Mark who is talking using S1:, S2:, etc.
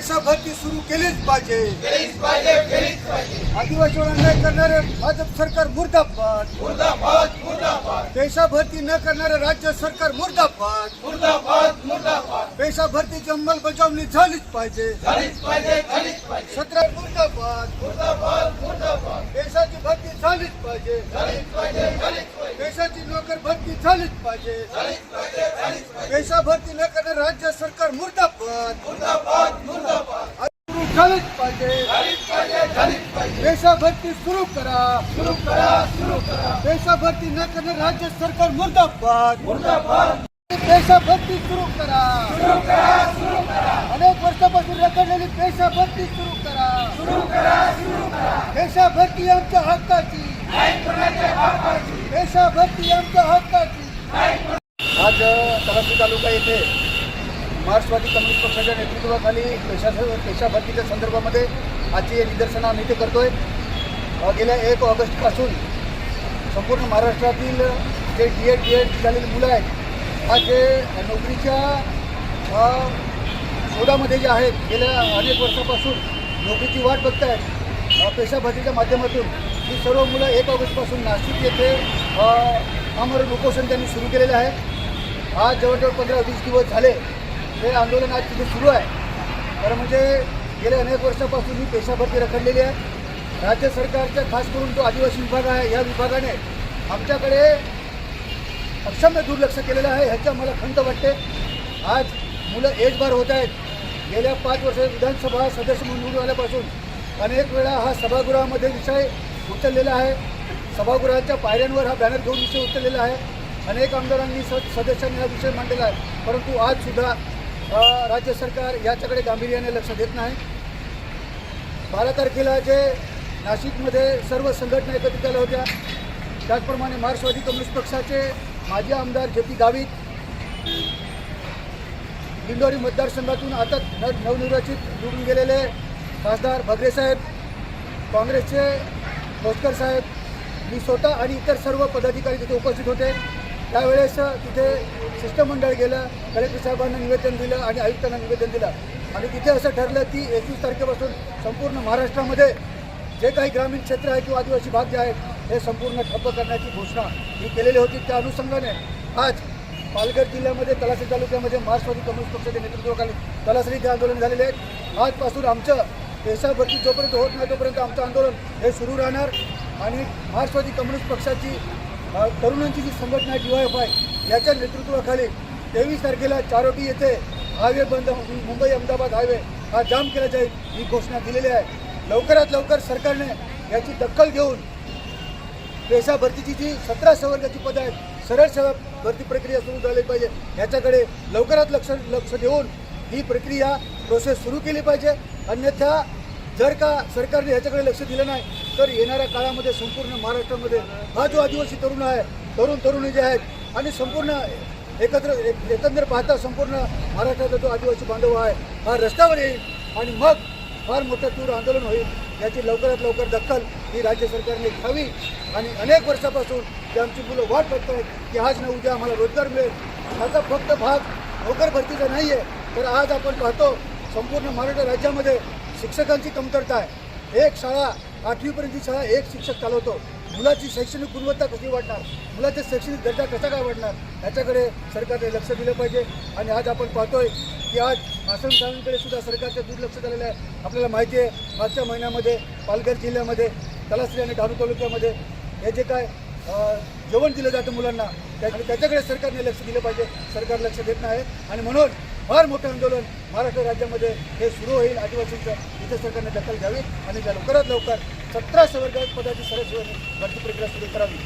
S1: पेशा भरती सुरू केलीच पाहिजे. आदिवासीवर अन्याय करणारे भाजप सरकार मुर्दाबाद. पेशा भरती न करणारे राज्य सरकार मुर्दाबाद. पेशा भरतीची अंमलबजावणी झालीच पाहिजे. सतरा मुर्दाबाद. पेशाची भरती झालीच पाहिजे. पेशाची नोकर भरती झालीच पाहिजे. पेशा भरती न करणारे राज्य सरकार मुर्दाबाद सुरू झालीच पाहिजे सुरू करा सुरू करा सुरू करा. पेशा न करणे राज्य सरकार मुर्दाबाद. मुर्दाबाद भरती सुरू करा. सुरू करा सुरू करा अनेक वर्षापासून रखडलेली पेशा सुरू करा. सुरू करा सुरू करा पेशा आमच्या हक्काची. पेशा आमच्या हक्काची. आज तलाठी तालुका येथे मार्क्सवादी कम्युनिस्ट पक्षाच्या नेतृत्वाखाली पेशा पेशाभरतीच्या संदर्भामध्ये आजची हे निदर्शनं आम्ही ते करतोय. आहे गेल्या एक ऑगस्टपासून संपूर्ण महाराष्ट्रातील जे डी एड डी एड झालेली मुलं आहेत आज जे नोकरीच्या शोधामध्ये जे आहेत गेल्या अनेक वर्षापासून नोकरीची वाट बघत आहेत पेशाभरतीच्या माध्यमातून ही सर्व मुलं एक ऑगस्टपासून नाशिक येथे आमरण उपोषण त्यांनी सुरू केलेलं आहे. आज जवळजवळ पंधरा वीस दिवस झाले हे आंदोलन आज तिथे सुरू आहे. कारण म्हणजे गेल्या अनेक वर्षापासून ही पेशाभरती रखडलेली आहे. राज्य सरकारचा खास करून जो आदिवासी विभाग आहे या विभागाने आमच्याकडे अक्षम्य दुर्लक्ष केलेलं आहे. ह्याच्या मला खंत वाटते. आज मुलं एज बार होत आहेत. गेल्या पाच वर्ष विधानसभा सदस्य म्हणून आल्यापासून अनेक वेळा हा सभागृहामध्ये विषय उचललेला आहे. सभागृहाच्या पायऱ्यांवर हा बॅनर घेऊन विषय उचललेला आहे. अनेक आमदारांनी स सदस्यांनी हा विषय मांडलेला आहे. परंतु आज सुद्धा राज्य सरकार याच्याकडे गांभीर्याने लक्ष देत नाही. बारा तारखेला जे नाशिकमध्ये सर्व संघटना एकत्रित झाल्या होत्या त्याचप्रमाणे मार्क्सवादी कम्युनिस्ट पक्षाचे माजी आमदार जे पी गावित दिंडोरी मतदारसंघातून आता न नवनिर्वाचित निवडून गेलेले खासदार भगरे साहेब काँग्रेसचे भोसकर साहेब मी स्वतः आणि इतर सर्व पदाधिकारी तिथे उपस्थित होते. त्यावेळेस तिथे शिष्टमंडळ गेलं कलेक्टर साहेबांना निवेदन दिलं आणि आयुक्तांना निवेदन दिलं. आणि तिथे असं ठरलं की एकवीस तारखेपासून संपूर्ण महाराष्ट्रामध्ये जे काही ग्रामीण क्षेत्र आहे किंवा आदिवासी भाग जे आहेत हे संपूर्ण ठप्प करण्याची घोषणा ही केलेली होती. त्या अनुषंगाने आज पालघर जिल्ह्यामध्ये तलासरी तालुक्यामध्ये मार्क्सवादी कम्युनिस्ट पक्षाच्या नेतृत्वाखाली तलासरी जे आंदोलन झालेले आहेत आजपासून आमचं देशाभरती जोपर्यंत होत नाही तोपर्यंत आमचं आंदोलन हे सुरू राहणार. आणि मार्क्सवादी कम्युनिस्ट पक्षाची तरुणांची जी संघटना डी वाय एफ आय याच्या नेतृत्वाखाली तेवीस तारखेला चारोटी येथे हायवे बंद मुंबई अहमदाबाद हायवे हा जाम केला जाईल ही घोषणा दिलेली आहे. लवकरात लवकर सरकारने याची दखल घेऊन पेशा भरतीची जी सतरा संवर्गाची पदं आहेत सरळ सेवा भरती प्रक्रिया सुरू झाली पाहिजे. ह्याच्याकडे लवकरात लक्ष लक्ष देऊन ही प्रक्रिया प्रोसेस सुरू केली पाहिजे. अन्यथा जर का सरकारने ह्याच्याकडे लक्ष दिलं नाही तर येणाऱ्या काळामध्ये संपूर्ण महाराष्ट्रामध्ये हा जो आदिवासी तरुण आहे तरुण तरुणी जे आहेत आणि संपूर्ण एकत्र एक- एकंदर पाहता संपूर्ण महाराष्ट्राचा जो आदिवासी बांधव आहे हा रस्त्यावर येईल आणि मग फार मोठं तीव्र आंदोलन होईल याची लवकरात लवकर दखल ही राज्य सरकारने घ्यावी. आणि अनेक वर्षापासून जे आमची मुलं वाट बघत आहेत की आज ना उद्या आम्हाला रोजगार मिळेल. त्याचा फक्त भाग नोकर भरतीचा नाही आहे तर आज आपण पाहतो संपूर्ण महाराष्ट्र राज्यामध्ये शिक्षकांची कमतरता आहे. एक शाळा आठवीपर्यंतची शाळा एक शिक्षक चालवतो. मुलाची शैक्षणिक गुणवत्ता कशी वाढणार? मुलाचा शैक्षणिक दर्जा कसा काय वाढणार? याच्याकडे सरकारने लक्ष दिलं पाहिजे. आणि आज आपण पाहतोय की आज आसाम शाळांकडे सुद्धा सरकारचं दुर्लक्ष झालेलं आहे. आपल्याला माहिती आहे मागच्या महिन्यामध्ये पालघर जिल्ह्यामध्ये तलासरी आणि डहाणू तालुक्यामध्ये हे जे काय जेवण दिलं जातं मुलांना. आणि त्याच्याकडे सरकारने लक्ष दिलं पाहिजे. सरकार लक्ष देत नाही. आणि म्हणून फार मोठं आंदोलन महाराष्ट्र राज्यामध्ये हे सुरू होईल. आदिवासींचं इथे सरकारने दखल घ्यावी आणि त्या लवकरात लवकर सतरा संवर्ग पदाची सरळ भरती प्रक्रिया सुरू करावी.